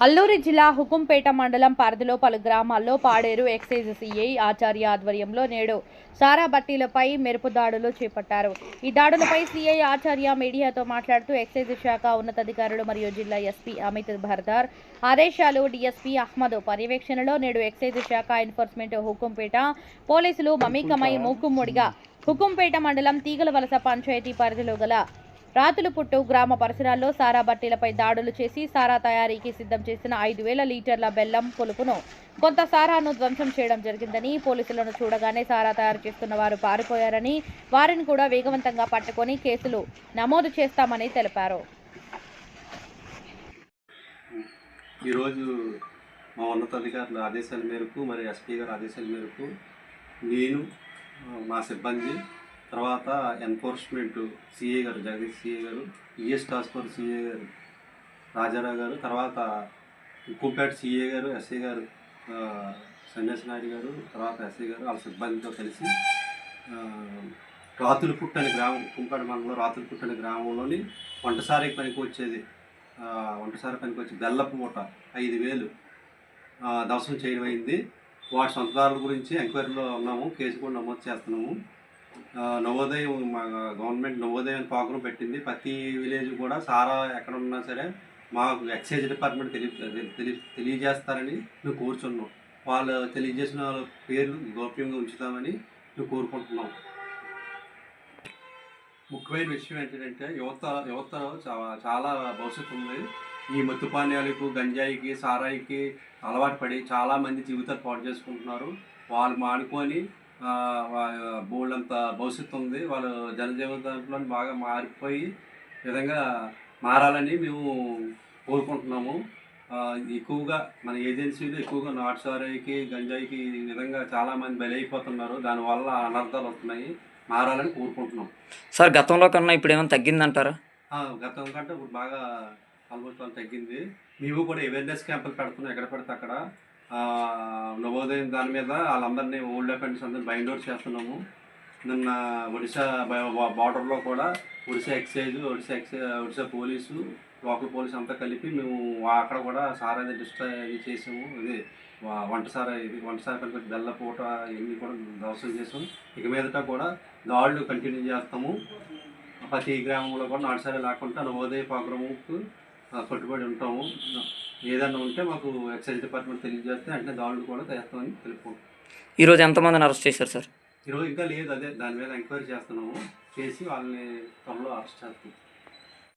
అల్లూరి జిల్లా హుకుంపేట మండలం పరిధిలో పలు గ్రామాల్లో పాడేరు ఎక్సైజ్ సిఐ ఆచార్య ఆధ్వర్యంలో నేడు సారా బట్టీలపై మెరుపు దాడులు చేపట్టారు. ఈ దాడులపై సిఐ ఆచార్య మీడియాతో మాట్లాడుతూ ఎక్సైజ్ శాఖ ఉన్నతాధికారులు మరియు జిల్లా ఎస్పీ అమిత్ భర్దార్ ఆదేశాలు డీఎస్పీ అహ్మద్ పర్యవేక్షణలో నేడు ఎక్సైజ్ శాఖ ఎన్ఫోర్స్మెంట్ హుకుంపేట పోలీసులు మమేకమై మూకుమ్మడిగా హుకుంపేట మండలం తీగలవలస పంచాయతీ పరిధిలో గల రాతులపుట్టు గ్రామ పరిసరాల్లో సారా బట్టీలపై దాడులు చేసి సారా తయారీకి సిద్ధం చేసిన ఐదు వేల లీటర్ల బెల్లం పొలుపును కొంత సారాను ధ్వంసం చేయడం జరిగిందని పోలీసులను చూడగానే సారా తయారు చేస్తున్న వారు పారిపోయారని వారిని కూడా వేగవంతంగా పట్టుకొని కేసులు నమోదు చేస్తామని తెలిపారు. ఈరోజు మా ఉన్నతాధికారుల ఆదేశాల మేరకు మరి ఎస్పీ గారి ఆదేశాల మేరకు నేను మా సిబ్బంది తర్వాత ఎన్ఫోర్స్మెంట్ సిఏ గారు జగదీష్ సిఏ గారు ఈఎస్ టాస్క్ ఫోర్స్ సిఏ గారు రాజారావు గారు తర్వాత ఉక్కుపేట సిఏ గారు ఎస్ఏ గారు ఆ, సన్యాసి నాయుడు గారు తర్వాత ఎస్ఐ గారు వాళ్ళ సిబ్బందితో కలిసి ఆ, రాతులపుట్టు అనే గ్రామం కుంపేట మండలం రాతులపుట్టు అనే గ్రామంలోని వంటసారికి పనికి వచ్చేది వంటసారి పనికి వచ్చి బెల్లపు మూట ఐదు వేలు దర్శనం దవసం చేయడం అయింది వాటి సొంతదారుల గురించి ఎంక్వైరీలో ఉన్నాము కేసు కూడా నమోదు చేస్తున్నాము. నవోదయం మా గవర్నమెంట్ నవోదయం అనే పెట్టింది. ప్రతి విలేజ్ కూడా సారా ఎక్కడ ఉన్నా సరే మాకు ఎక్సైజ్ డిపార్ట్మెంట్ తెలియ తెలియ తెలియజేస్తారని మేము కోరుచున్నాం. వాళ్ళు తెలియజేసిన వాళ్ళ పేర్లు గోప్యంగా ఉంచుతామని మేము కోరుకుంటున్నాం. ముఖ్యమైన విషయం ఏంటంటే యువత యువత చాలా భవిష్యత్తు ఉంది. ఈ మత్తు పానీయాలకు గంజాయికి సారాయికి అలవాటు పడి చాలామంది జీవితాలు పాటు చేసుకుంటున్నారు. వాళ్ళు మానుకొని ఆ, వా- బోల్డంత భవిష్యత్తు ఉంది. వాళ్ళు జనజీవన దాంట్లో బాగా మారిపోయి విధంగా మారాలని మేము కోరుకుంటున్నాము. ఎక్కువగా మన ఏజెన్సీలు ఎక్కువగా నాటు సారాయికి గంజాయికి ఈ విధంగా చాలామంది బలైపోతున్నారు. దానివల్ల అనర్థాలు వస్తున్నాయి. మారాలని కోరుకుంటున్నాం. సార్ గతంలో కన్నా ఇప్పుడు ఏమైనా తగ్గిందంటారా గతం కంటే ఇప్పుడు బాగా ఆల్మోస్ట్ వాళ్ళు తగ్గింది. మేము కూడా అవేర్నెస్ క్యాంపులు పెడుతున్నాం. ఎక్కడ పెడితే అక్కడ. నవోదయం దాని మీద వాళ్ళందరినీ ఓల్డ్ అఫెండర్స్ అందరినీ బైండ్ అవుట్ చేస్తున్నాము. నిన్న ఒడిశా బార్డర్లో కూడా Odisha excise Odisha excise Odisha police local police అంతా కలిపి మేము అక్కడ కూడా సారా డిస్ట్రాయ్ చేసాము. ఇది వంటసార ఇది వంటసార కలిపి బెల్ల పూట ఇవన్నీ కూడా దవసం చేసాం. ఇక మీదట కూడా దాడులు కంటిన్యూ చేస్తాము. ప్రతి గ్రామంలో కూడా నాటుసారి లేకుండా నవోదయ ప్రోగ్రాముకు కట్టుబడి ఉంటాము. ఏదన్నా ఉంటే మాకు ఎక్సైజ్ డిపార్ట్మెంట్ తెలియజేస్తే అంటే దాడులు కూడా చేస్తామని తెలుపుకుంటాం ఈరోజు ఎంతమందిని అరెస్ట్ చేశారు సార్? ఈరోజు ఇంకా లేదు అదే దాని మీద ఎంక్వైరీ చేస్తున్నాము. చేసి వాళ్ళని త్వరలో అరెస్ట్ చేస్తాం.